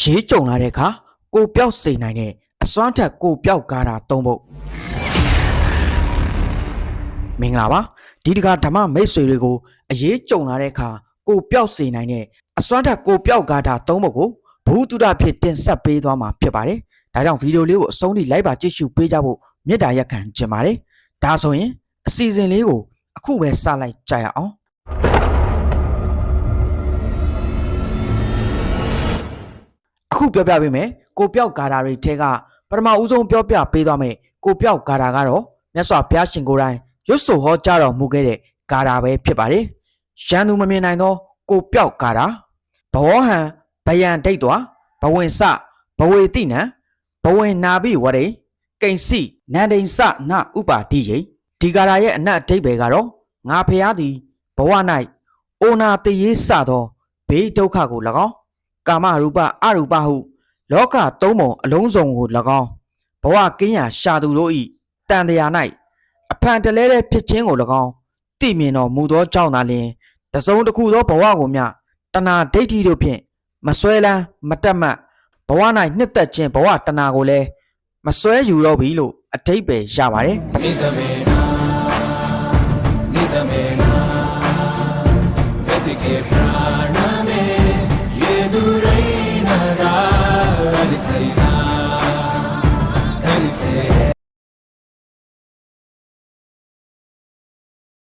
ရေးကြုံလာတဲ့အခါကိုပြောက်စေနိုင်တဲ့အစွမ်းထက်ကိုပြောက်ကားတာသုံးဖို့မင်္ဂလာပါဒီတခါဓမ္မမိတ်ဆွေတွေကိုအရေးကြုံလာတဲ့အခါကိုပြောက်စေနိုင်တဲ့အစွမ်းထက်ကိုပြောက်ကားတာသုံးဖို့ကိုဘုဟုတုဒဖြစ်တင်ဆက်ပေးသွားမှာဖြစ်ပါတယ်ဒါကြောင့်ဗီဒီယိုလေးကိုအဆုံးထိလိုက်ပါကြည့်ရှုပေးကြဖို့မေတ္တာရက်ခံချင်ပါတယ်ဒါဆိုရင်အစီအစဉ်လေးကိုအခုပဲစလိုက်ကြရအောင် ခုပြောပြပေးမယ်ကိုပြောက်ဂါတာတွေထဲကပထမဦးဆုံးပြောပြပေးသွားမယ်ကိုပြောက်ဂါတာကတော့မြတ်စွာဘုရားရှင်ကိုယ်တိုင်ရွတ်ဆိုဟောကြားတော်မူခဲ့တဲ့ဂါတာပဲဖြစ်ပါတယ်ရန်သူမမြင်နိုင်သောကိုပြောက်ဂါတာဘဝဟံဗယံဒိတ်သွာဘဝင်စဘဝေတိနံဘဝင်နာဘိဝရိကိဉ္စီနန္ဒိန်စနဥပါတိယိဒီဂါတာရဲ့အနတ်အဓိပ္ပာယ်ကတော့ငါဖျားသည်ဘဝ၌အိုနာတရေးစသောဘေးဒုက္ခကို၎င်း ကာမရူပအရူပဟု လောကသုံးပုံအလုံးစုံကို၎င်းဘဝကင်းရာရှာသူတို့ဤတန်တရာ၌အဖန်တလဲတဲ့ဖြစ်ခြင်းကို၎င်းသိမြင်တော်မူသောကြောင့်သာလျှင်တစုံတစ်ခုသောဘဝကိုမျှတဏှာဒိဋ္ဌိတို့ဖြင့်မဆွဲလန်းမတက်မတ်ဘဝ၌နှစ်သက်ခြင်းဘဝတဏှာကိုလည်းမဆွဲယူတော့ပြီလို့အတိတ်ပဲရပါတယ် Nizamena, Nizamena, Vedike Pra, Honduras.